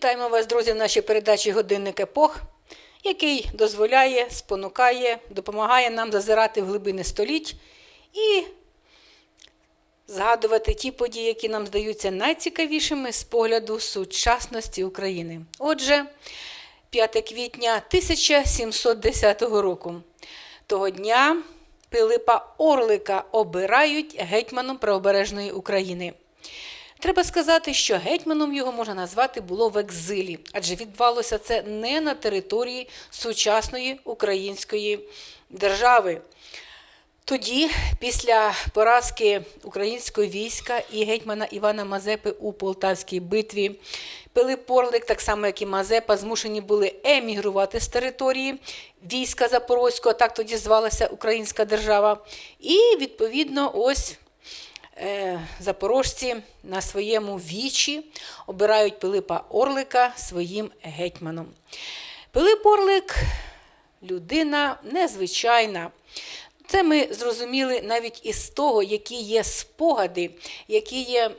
Вітаємо вас, друзі, в нашій передачі Годинник епох, який дозволяє, спонукає, допомагає нам зазирати в глибини століть і згадувати ті події, які нам здаються найцікавішими з погляду сучасності України. Отже, 5 квітня 1710 року. Того дня Пилипа Орлика обирають гетьманом правобережної України. Треба сказати, що гетьманом його можна назвати було в екзилі, адже відбувалося це не на території сучасної української держави. Тоді, після поразки українського війська і гетьмана Івана Мазепи у Полтавській битві, Пилип Орлик, так само як і Мазепа, змушені були емігрувати з території війська Запорозького, так тоді звалася Українська держава. І відповідно, ось запорожці на своєму вічі обирають Пилипа Орлика своїм гетьманом. Пилип Орлик людина незвичайна. Це ми зрозуміли навіть із того, які є спогади, які є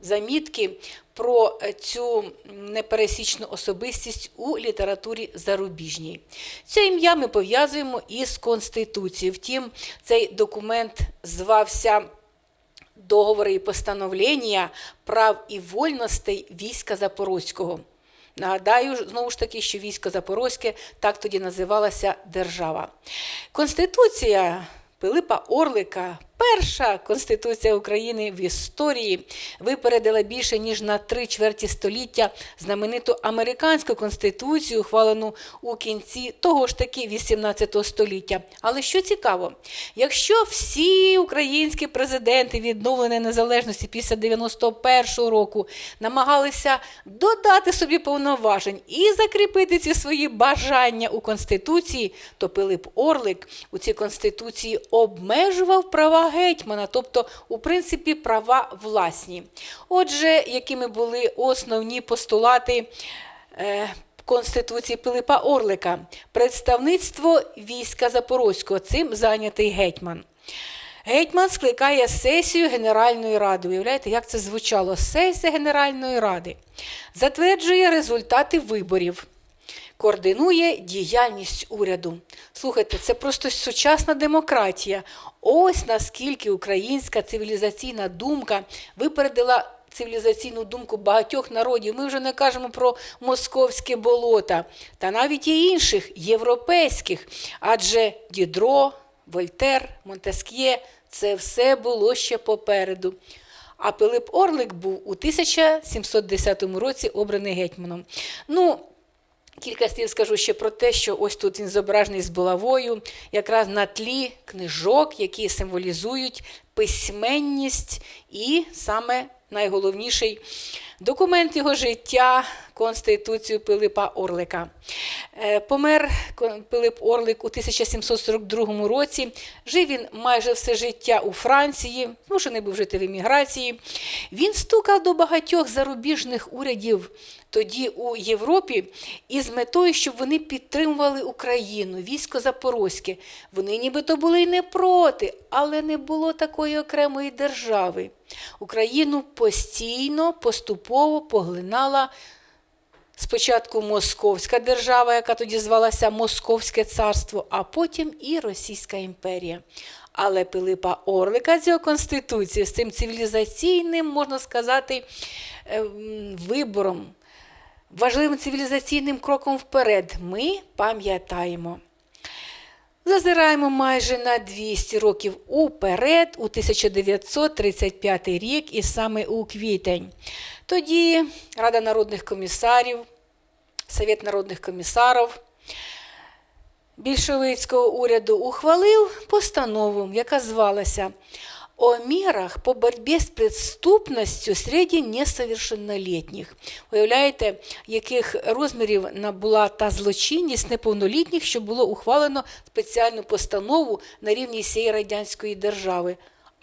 замітки про е, цю непересічну особистість у літературі зарубіжній. Це ім'я ми пов'язуємо із Конституцією. Втім, цей документ звався договори і постановлення прав і вольностей війська Запорозького. Нагадаю, знову ж таки, що військо Запорозьке так тоді називалася держава. Конституція Пилипа Орлика, перша конституція України в історії, випередила більше ніж на три чверті століття знамениту американську конституцію, ухвалену у кінці того ж таки 18 століття. Але що цікаво, якщо всі українські президенти відновленої незалежності після 91-го року намагалися додати собі повноважень і закріпити ці свої бажання у конституції, то Пилип Орлик у цій конституції обмежував права гетьмана, тобто, у принципі, права власні. Отже, якими були основні постулати е, Конституції Пилипа Орлика, представництво війська Запорозького, цим зайнятий гетьман. Гетьман скликає сесію Генеральної ради. Уявляєте, як це звучало? Сесія Генеральної ради затверджує результати виборів координує діяльність уряду. Слухайте, це просто сучасна демократія. Ось наскільки українська цивілізаційна думка випередила цивілізаційну думку багатьох народів. Ми вже не кажемо про московське болота, та навіть і інших європейських. Адже Дідро, Вольтер, Монтеск'є це все було ще попереду. А Пилип Орлик був у 1710 році обраний гетьманом. Ну, Кілька слів скажу ще про те, що ось тут він зображений з булавою, якраз на тлі книжок, які символізують письменність і саме найголовніший документ його життя Конституцію Пилипа Орлика. Е, Помер Пилип Орлик у 1742 році. Жив він майже все життя у Франції, змушений був жити в еміграції. Він стукав до багатьох зарубіжних урядів тоді у Європі із метою, щоб вони підтримували Україну, військо Запорозьке. Вони нібито були й не проти, але не було такої окремої держави. Україну постійно, поступово поглинала. Спочатку Московська держава, яка тоді звалася Московське царство, а потім і Російська імперія. Але Пилипа Орлика з його конституцією, з цим цивілізаційним, можна сказати, ем, вибором, важливим цивілізаційним кроком вперед, ми пам'ятаємо. Зазираємо майже на 200 років уперед, у 1935 рік, і саме у квітень. Тоді Рада народних комісарів, Совет народних комісарів більшовицького уряду ухвалив постанову, яка звалася о мерах по боротьбі з преступністю серед несовершеннолітніх. Уявляєте, яких розмірів набула та злочинність неповнолітніх, що було ухвалено спеціальну постанову на рівні всієї радянської держави.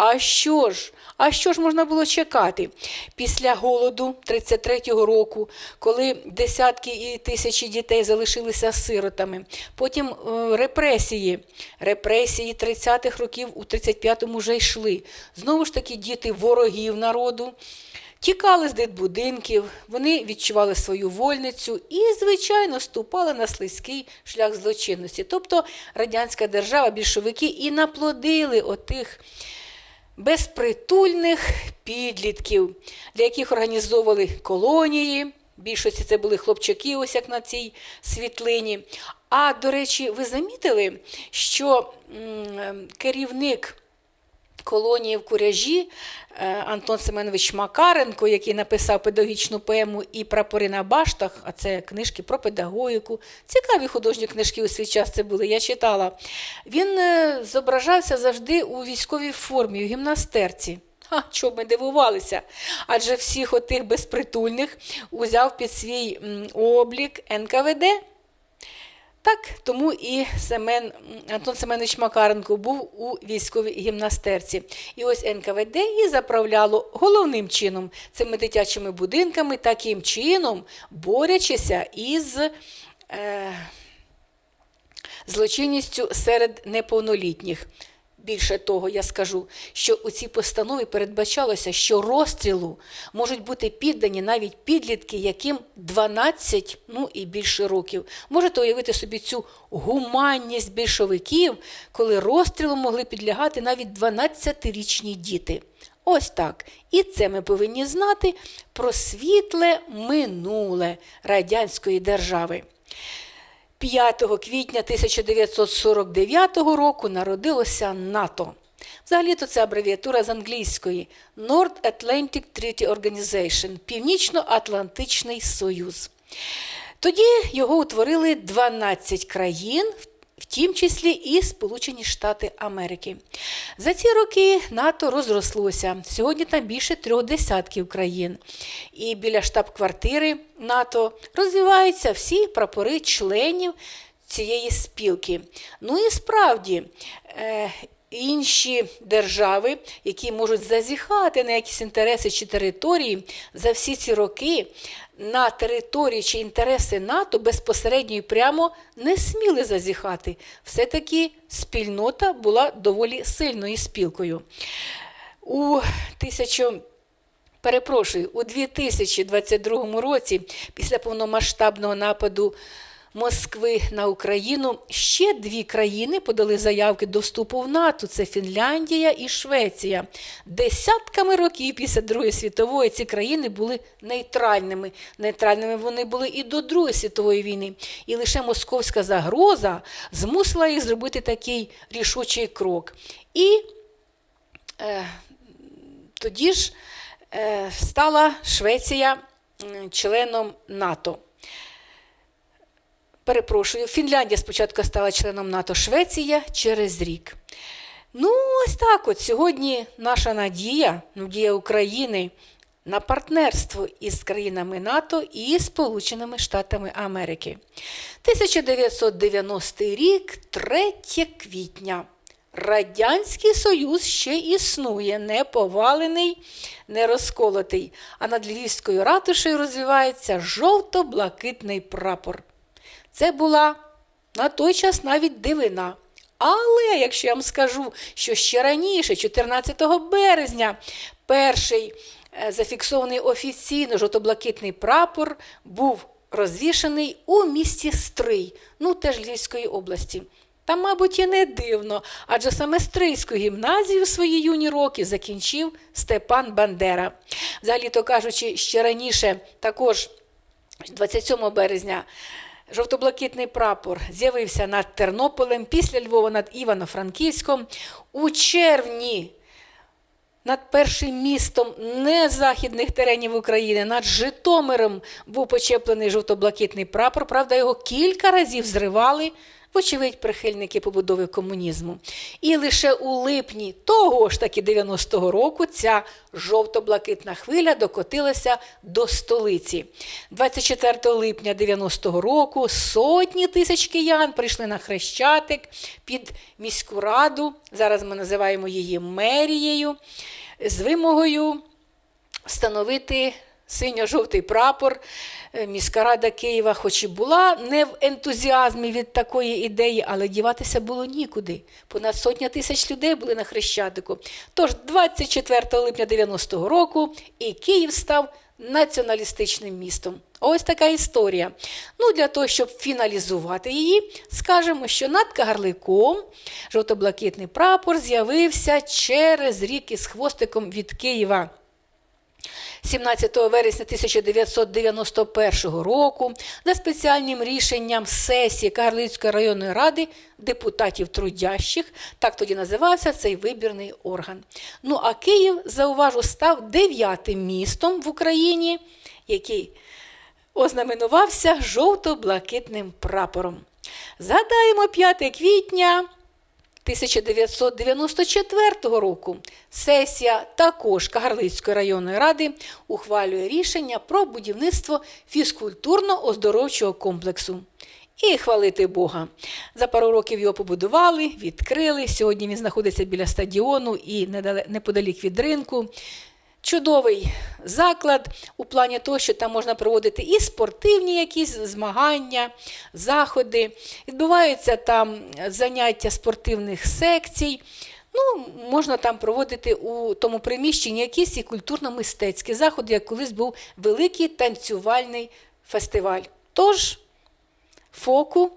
А що ж? А що ж можна було чекати? Після голоду 33-го року, коли десятки і тисячі дітей залишилися сиротами, потім е, репресії, репресії 30-х років у 35-му вже йшли. Знову ж таки, діти ворогів народу. Тікали з дитбудинків, вони відчували свою вольницю і, звичайно, ступали на слизький шлях злочинності. Тобто радянська держава, більшовики і наплодили отих безпритульних підлітків, для яких організовували колонії. Більшості це були хлопчаки, ось як на цій світлині. А до речі, ви замітили, що керівник колонії в Куряжі е, Антон Семенович Макаренко, який написав педагогічну поему і прапори на баштах, а це книжки про педагогіку. Цікаві художні книжки у свій час це були, я читала. Він е, зображався завжди у військовій формі, у гімнастерці. Ха, чого ми дивувалися? Адже всіх отих безпритульних узяв під свій облік НКВД. Так, тому і Семен, Антон Семенович Макаренко був у військовій гімнастерці. І ось НКВД і заправляло головним чином цими дитячими будинками, таким чином борячися із е, злочинністю серед неповнолітніх. Більше того, я скажу, що у цій постанові передбачалося, що розстрілу можуть бути піддані навіть підлітки, яким 12, ну і більше років. Можете уявити собі цю гуманність більшовиків, коли розстрілу могли підлягати навіть 12-річні діти. Ось так. І це ми повинні знати про світле минуле радянської держави. 5 квітня 1949 року народилося НАТО. Взагалі-то це абревіатура з англійської North Atlantic Treaty Organization Північно-Атлантичний Союз. Тоді його утворили 12 країн, в тім числі і Сполучені Штати Америки. За ці роки НАТО розрослося. Сьогодні там більше трьох десятків країн. І біля штаб-квартири НАТО розвиваються всі прапори членів цієї спілки. Ну і справді. Е, Інші держави, які можуть зазіхати на якісь інтереси чи території, за всі ці роки на території чи інтереси НАТО безпосередньо і прямо не сміли зазіхати. Все-таки спільнота була доволі сильною спілкою. У тисячу Перепрошую, у 2022 році, після повномасштабного нападу Москви на Україну, ще дві країни подали заявки до вступу в НАТО: це Фінляндія і Швеція. Десятками років після Другої світової ці країни були нейтральними. Нейтральними вони були і до Другої світової війни. І лише московська загроза змусила їх зробити такий рішучий крок. І е, тоді ж е, стала Швеція членом НАТО. Перепрошую, Фінляндія спочатку стала членом НАТО, Швеція через рік. Ну, ось так от сьогодні наша надія, надія України на партнерство із країнами НАТО і Сполученими Штатами Америки. 1990 рік, 3 квітня. Радянський Союз ще існує, не повалений, не розколотий, а над Львівською ратушею розвивається жовто-блакитний прапор. Це була на той час навіть дивина. Але якщо я вам скажу, що ще раніше, 14 березня, перший е, зафіксований офіційно жовто-блакитний прапор був розвішаний у місті Стрий, ну теж Львівської області. Та, мабуть, і не дивно, адже саме Стрийську гімназію в свої юні роки закінчив Степан Бандера. Взагалі-то кажучи, ще раніше, також 27 березня, жовто-блакитний прапор з'явився над Тернополем, після Львова над Івано-Франківськом. У червні над першим містом незахідних теренів України, над Житомиром був почеплений жовто-блакитний прапор. Правда, його кілька разів зривали, вочевидь, прихильники побудови комунізму. І лише у липні того ж таки 90-го року ця жовто-блакитна хвиля докотилася до столиці. 24 липня 90-го року сотні тисяч киян прийшли на Хрещатик під міську раду. Зараз ми називаємо її мерією з вимогою встановити синьо-жовтий прапор. Е, Міська рада Києва, хоч і була не в ентузіазмі від такої ідеї, але діватися було нікуди. Понад сотня тисяч людей були на Хрещатику. Тож 24 липня 90-го року і Київ став націоналістичним містом. Ось така історія. Ну, для того, щоб фіналізувати її, скажемо, що над Кагарликом жовто-блакитний прапор з'явився через рік із хвостиком від Києва. 17 вересня 1991 року за спеціальним рішенням сесії Кагарлицької районної ради депутатів трудящих, так тоді називався цей вибірний орган. Ну а Київ, зауважу, став дев'ятим містом в Україні, який ознаменувався жовто-блакитним прапором. Згадаємо 5 квітня 1994 року сесія також Кагарлицької районної ради ухвалює рішення про будівництво фізкультурно-оздоровчого комплексу. І хвалити Бога. За пару років його побудували, відкрили. Сьогодні він знаходиться біля стадіону і неподалік від ринку. Чудовий заклад у плані того, що там можна проводити і спортивні якісь змагання, заходи. Відбуваються там заняття спортивних секцій. Ну, можна там проводити у тому приміщенні якісь і культурно-мистецькі заходи, як колись був великий танцювальний фестиваль. Тож, ФОКу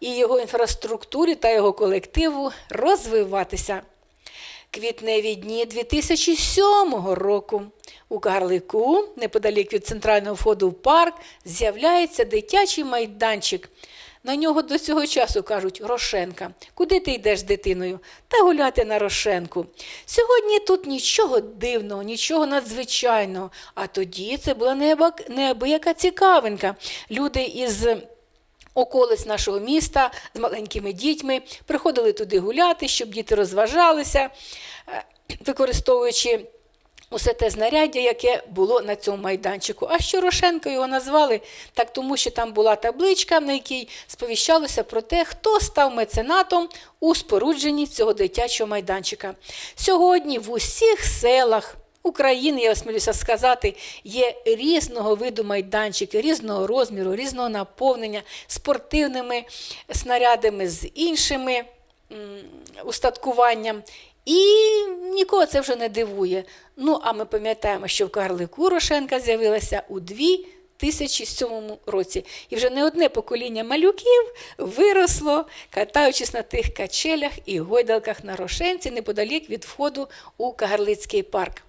і його інфраструктурі та його колективу розвиватися. Квітневі дні 2007 року у Карлику, неподалік від центрального входу в парк, з'являється дитячий майданчик. На нього до цього часу кажуть Рошенка. Куди ти йдеш з дитиною? Та гуляти на Рошенку. Сьогодні тут нічого дивного, нічого надзвичайного. А тоді це була неабияка цікавинка. Люди із околиць нашого міста з маленькими дітьми приходили туди гуляти, щоб діти розважалися, е, використовуючи усе те знаряддя, яке було на цьому майданчику. А що Рошенко його назвали? Так тому, що там була табличка, на якій сповіщалося про те, хто став меценатом у спорудженні цього дитячого майданчика. Сьогодні в усіх селах. України, я осмілюся сказати, є різного виду майданчики, різного розміру, різного наповнення, спортивними снарядами з іншими устаткуванням. І нікого це вже не дивує. Ну, а ми пам'ятаємо, що в Карлику Рошенка з'явилася у 2007 році. І вже не одне покоління малюків виросло, катаючись на тих качелях і гойдалках на Рошенці неподалік від входу у Кагарлицький парк.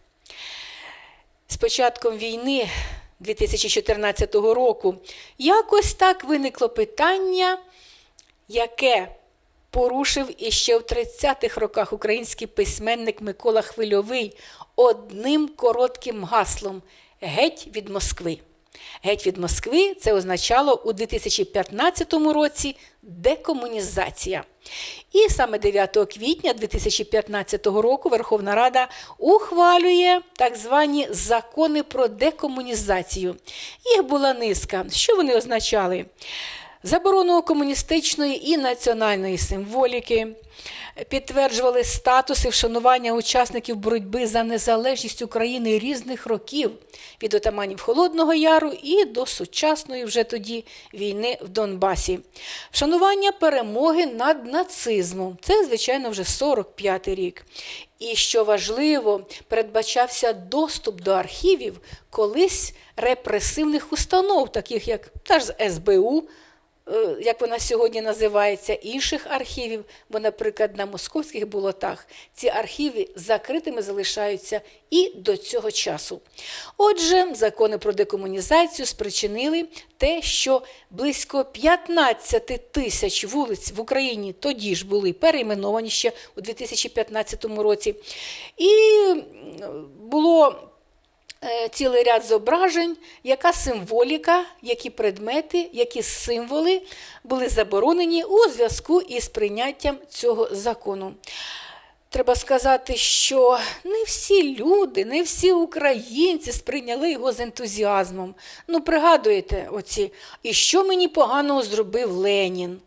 З початком війни 2014 року якось так виникло питання, яке порушив іще в 30-х роках український письменник Микола Хвильовий одним коротким гаслом Геть від Москви. Геть від Москви це означало у 2015 році декомунізація. І саме 9 квітня 2015 року Верховна Рада ухвалює так звані закони про декомунізацію. Їх була низка. Що вони означали? Заборону комуністичної і національної символіки, підтверджували статуси вшанування учасників боротьби за незалежність України різних років від отаманів Холодного Яру і до сучасної вже тоді війни в Донбасі. Вшанування перемоги над нацизмом. Це, звичайно, вже 45-й рік. І що важливо, передбачався доступ до архівів колись репресивних установ, таких як та ж СБУ, як вона сьогодні називається, інших архівів, бо, наприклад, на московських болотах ці архіви закритими залишаються і до цього часу. Отже, закони про декомунізацію спричинили те, що близько 15 тисяч вулиць в Україні тоді ж були перейменовані ще у 2015 році. І було е, цілий ряд зображень, яка символіка, які предмети, які символи були заборонені у зв'язку із прийняттям цього закону. Треба сказати, що не всі люди, не всі українці сприйняли його з ентузіазмом. Ну, пригадуєте, оці, і що мені поганого зробив Ленін?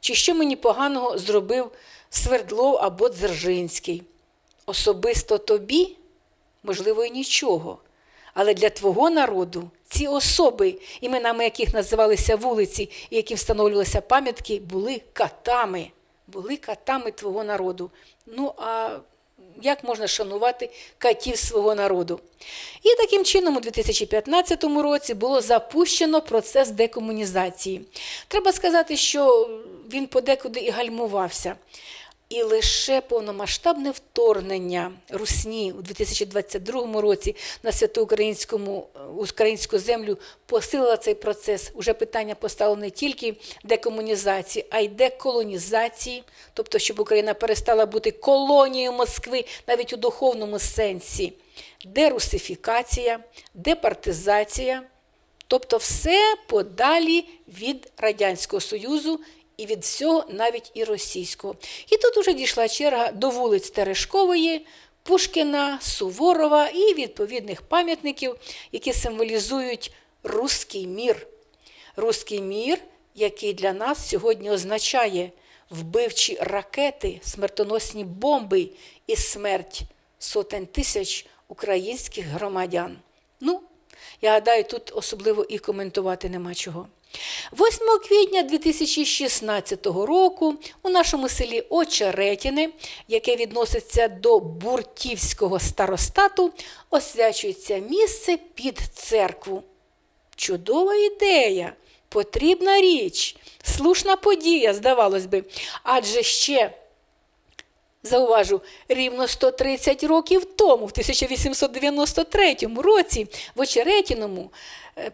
Чи що мені поганого зробив Свердлов або Дзержинський? Особисто тобі, можливо, і нічого. Але для твого народу ці особи, іменами яких називалися вулиці і які встановлювалися пам'ятки, були катами, були катами твого народу. Ну а як можна шанувати катів свого народу? І таким чином, у 2015 році було запущено процес декомунізації. Треба сказати, що він подекуди і гальмувався. І лише повномасштабне вторгнення Русні у 2022 році на святоукраїнському українську землю посилило цей процес. Уже питання постало не тільки декомунізації, а й деколонізації, тобто, щоб Україна перестала бути колонією Москви навіть у духовному сенсі, дерусифікація, департизація, тобто все подалі від Радянського Союзу і від всього навіть і російського. І тут уже дійшла черга до вулиць Терешкової, Пушкіна, Суворова і відповідних пам'ятників, які символізують руський мір. Руський мір, який для нас сьогодні означає вбивчі ракети, смертоносні бомби і смерть сотень тисяч українських громадян. Ну, я гадаю, тут особливо і коментувати нема чого. 8 квітня 2016 року у нашому селі Очеретіни, яке відноситься до Буртівського старостату, освячується місце під церкву. Чудова ідея, потрібна річ, слушна подія, здавалось би, адже ще. Зауважу, рівно 130 років тому, в 1893 році, в Очеретіному,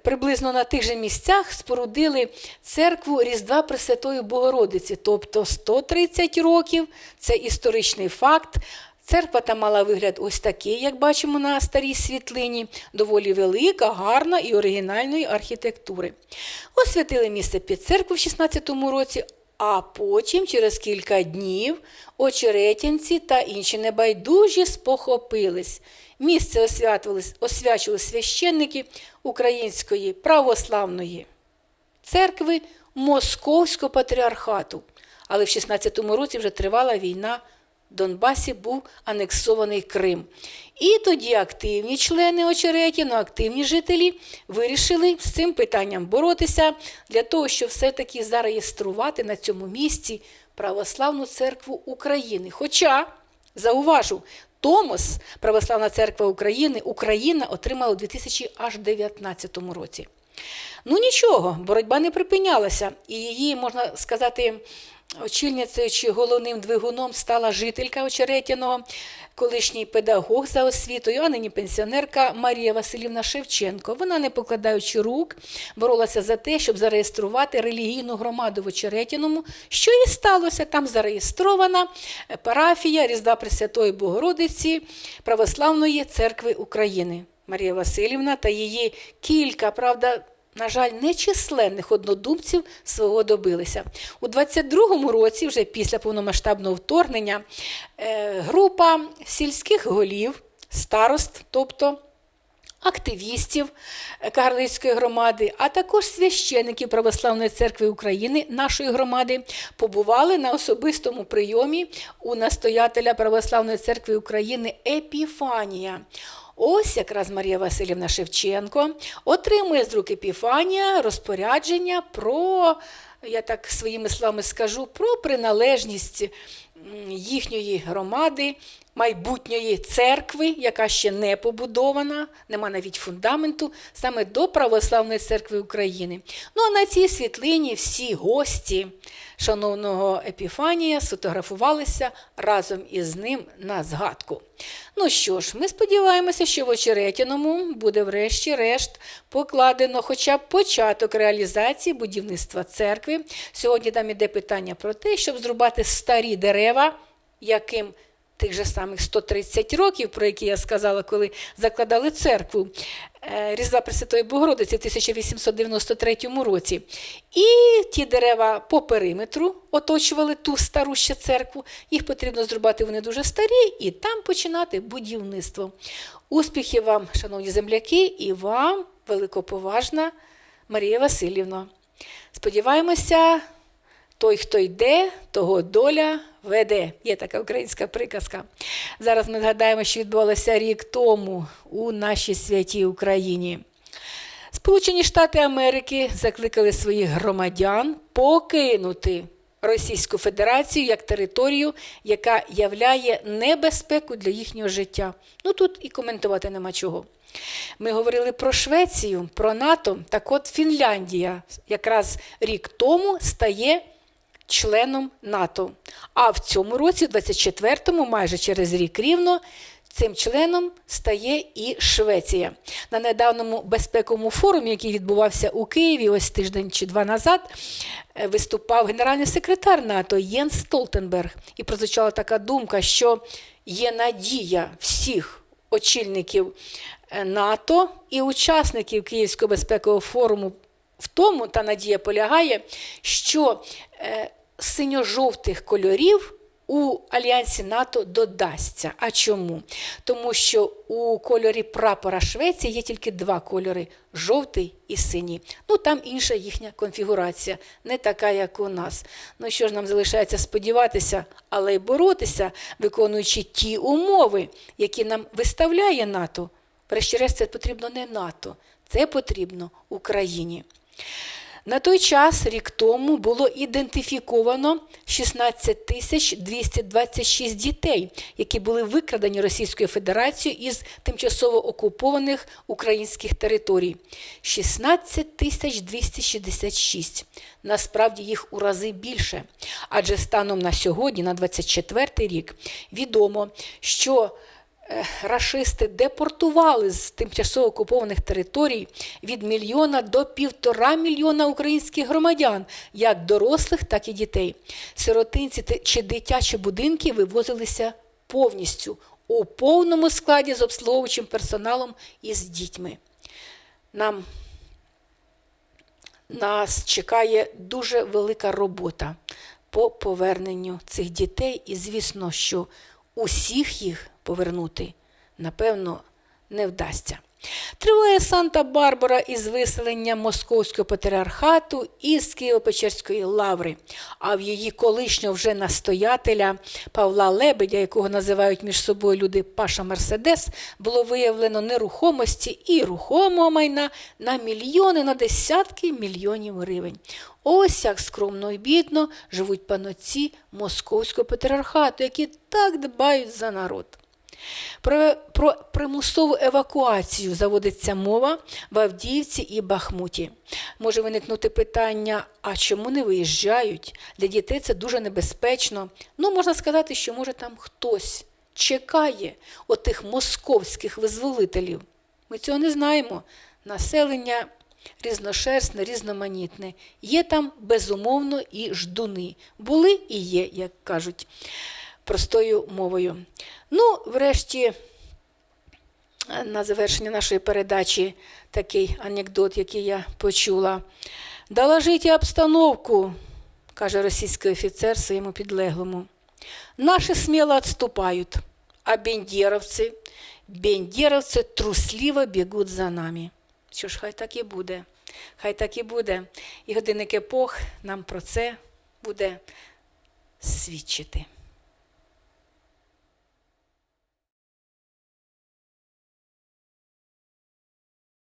приблизно на тих же місцях спорудили церкву Різдва Пресвятої Богородиці. Тобто 130 років це історичний факт. Церква там мала вигляд ось такий, як бачимо на старій світлині, доволі велика, гарна і оригінальної архітектури. Освятили місце під церкву в 16-му році, а потім, через кілька днів, очеретянці та інші небайдужі спохопились. Місце освячували священники Української православної церкви Московського патріархату. Але в 16-му році вже тривала війна. Донбасі був анексований Крим. І тоді активні члени Очеретіну, активні жителі вирішили з цим питанням боротися для того, щоб все-таки зареєструвати на цьому місці Православну церкву України. Хоча, зауважу, Томос Православна церква України Україна отримала у 2019 році. Ну нічого, боротьба не припинялася, і її, можна сказати, очільницею чи головним двигуном стала жителька Очеретяного, колишній педагог за освітою, а нині пенсіонерка Марія Васильівна Шевченко. Вона, не покладаючи рук, боролася за те, щоб зареєструвати релігійну громаду в Очеретяному, що і сталося. Там зареєстрована парафія Різдва Пресвятої Богородиці Православної церкви України. Марія Васильівна та її кілька, правда, на жаль, нечисленних однодумців свого добилися. У 22-му році, вже після повномасштабного вторгнення, е, група сільських голів, старост, тобто активістів Кагарлицької громади, а також священиків Православної церкви України нашої громади побували на особистому прийомі у настоятеля Православної церкви України Епіфанія. Ось якраз Марія Васильівна Шевченко отримує з рук Епіфанія розпорядження про, я так своїми словами скажу, про приналежність їхньої громади, майбутньої церкви, яка ще не побудована, нема навіть фундаменту, саме до Православної церкви України. Ну а на цій світлині всі гості шановного Епіфанія сфотографувалися разом із ним на згадку. Ну що ж, ми сподіваємося, що в Очеретяному буде, врешті-решт, покладено хоча б початок реалізації будівництва церкви. Сьогодні там іде питання про те, щоб зрубати старі дерева, яким тих же самих 130 років, про які я сказала, коли закладали церкву е, Різдва Пресвятої Богородиці в 1893 році. І ті дерева по периметру оточували ту стару ще церкву. Їх потрібно зрубати, вони дуже старі, і там починати будівництво. Успіхів вам, шановні земляки, і вам, великоповажна Марія Васильівна. Сподіваємося той, хто йде, того доля веде. Є така українська приказка. Зараз ми згадаємо, що відбувалося рік тому у нашій святій Україні. Сполучені Штати Америки закликали своїх громадян покинути Російську Федерацію як територію, яка являє небезпеку для їхнього життя. Ну тут і коментувати нема чого. Ми говорили про Швецію, про НАТО. Так от Фінляндія якраз рік тому стає членом НАТО. А в цьому році, в 24-му, майже через рік рівно, цим членом стає і Швеція. На недавньому безпековому форумі, який відбувався у Києві ось тиждень чи два назад, е, виступав генеральний секретар НАТО Єнс Столтенберг. І прозвучала така думка, що є надія всіх очільників е, НАТО і учасників Київського безпекового форуму в тому, та надія полягає, що е, синьо-жовтих кольорів у альянсі НАТО додасться. А чому? Тому що у кольорі прапора Швеції є тільки два кольори жовтий і синій. Ну там інша їхня конфігурація, не така, як у нас. Ну що ж нам залишається сподіватися, але й боротися, виконуючи ті умови, які нам виставляє НАТО. Врешті-решт, це потрібно не НАТО, це потрібно Україні. На той час, рік тому, було ідентифіковано 16 тисяч 226 дітей, які були викрадені Російською Федерацією із тимчасово окупованих українських територій. 16 тисяч 266. Насправді їх у рази більше. Адже станом на сьогодні, на 24 рік, відомо, що рашисти депортували з тимчасово окупованих територій від мільйона до півтора мільйона українських громадян, як дорослих, так і дітей. Сиротинці чи дитячі будинки вивозилися повністю у повному складі з обслуговуючим персоналом і з дітьми. Нам нас чекає дуже велика робота по поверненню цих дітей, і звісно, що усіх їх повернути, напевно, не вдасться. Триває Санта-Барбара із виселенням Московського патріархату із Києво-Печерської лаври, а в її колишнього вже настоятеля Павла Лебедя, якого називають між собою люди Паша Мерседес, було виявлено нерухомості і рухомого майна на мільйони, на десятки мільйонів гривень. Ось як скромно і бідно живуть панотці Московського патріархату, які так дбають за народ. Про, про примусову евакуацію заводиться мова в Авдіївці і Бахмуті. Може виникнути питання, а чому не виїжджають? Для дітей це дуже небезпечно. Ну, можна сказати, що може там хтось чекає отих московських визволителів. Ми цього не знаємо. Населення різношерстне, різноманітне. Є там безумовно і ждуни. Були і є, як кажуть простою мовою. Ну, врешті, на завершення нашої передачі такий анекдот, який я почула. Доложите обстановку, каже російський офіцер своєму підлеглому. Наші сміло відступають, а бендєровці, бендєровці трусливо бігуть за нами. Що ж, хай так і буде. Хай так і буде. І годинник епох нам про це буде свідчити.